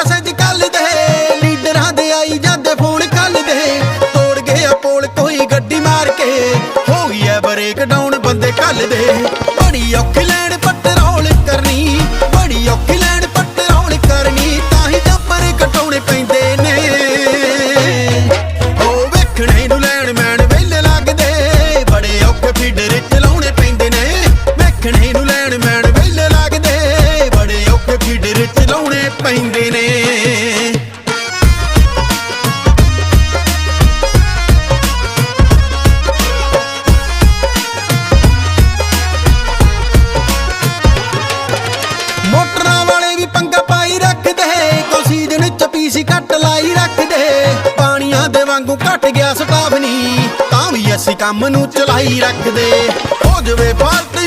Message ਕੱਲ ਦੇ। ਲੀਡਰਾਂ ਦੇ ਆਈ ਜਾਂਦੇ ਫੋਨ ਕੱਲ ਦੇ। ਤੋੜ ਗਏ ਆ ਪੋਲ ਕੋਈ ਗੱਡੀ ਮਾਰ ਕੇ। ਹੋ ਗਈ ਐ ਬ੍ਰੇਕ ਡਾਊਨ ਬੰਦੇ ਕੱਲ ਦੇ। ਬੜੀ ਔਖੀ ਲੈਣ ਪੈਂਦੇ ਨੇ। ਮੋਟਰਾਂ ਵਾਲੇ ਵੀ ਪੰਗਾ ਪਾਈ ਰੱਖਦੇ ਕੋ ਸੀਜ਼ਨ ਚ ਪੀਸੀ ਕੱਟ ਲਾਈ ਰੱਖਦੇ। ਪਾਣੀਆਂ ਦੇ ਵਾਂਗੂ ਘਟ ਗਿਆ ਸਟਾਫ ਨਹੀਂ ਤਾਂ ਵੀ ਅਸੀਂ ਕੰਮ ਨੂੰ ਚਲਾਈ ਰੱਖਦੇ। ਹੋ ਜਵੇ ਫਾਲਟ